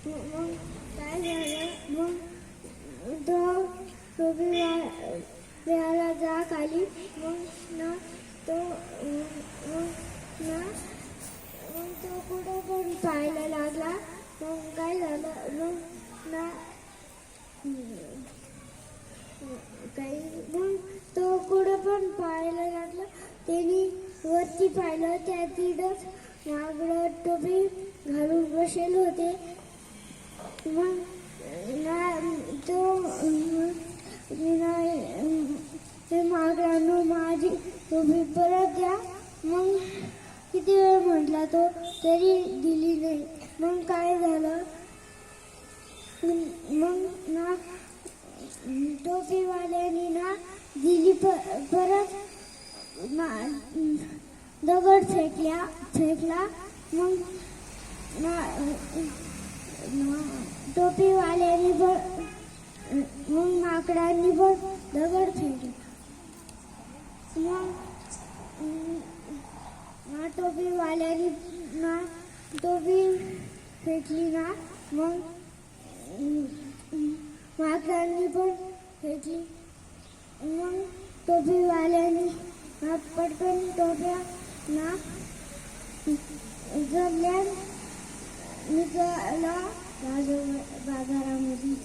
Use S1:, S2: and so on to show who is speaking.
S1: मग काय झालं मग तो टोपी वेळाला जा खाली मग ना तो मग ना मग तो कुठं पण पाहायला लागला मग काय झालं मग ना काही मग तो कुठं पण पाहायला लागला त्यांनी वरती पाहिलं त्या तिथंच मागं टोपी घालून बसेल होते. तो ते मागरानो माझी टोपी परत द्या मग किती वेळ म्हटला तो तरी दिली नाही. मग काय झालं? मग ना टोपीवाल्याने ना दिली परत दगड फेकल्या फेकला. मग ना ना- टोपीवाल्यानी पण मग माकडांनी पण दगड फेकला मग ना टोपीवाल्यानी ना टोपी फेकली ना मग माकडांनी पण फेकली मग टोपीवाल्यानी ना पटकन टोप्या ना जमल्या مثل بعد رمزي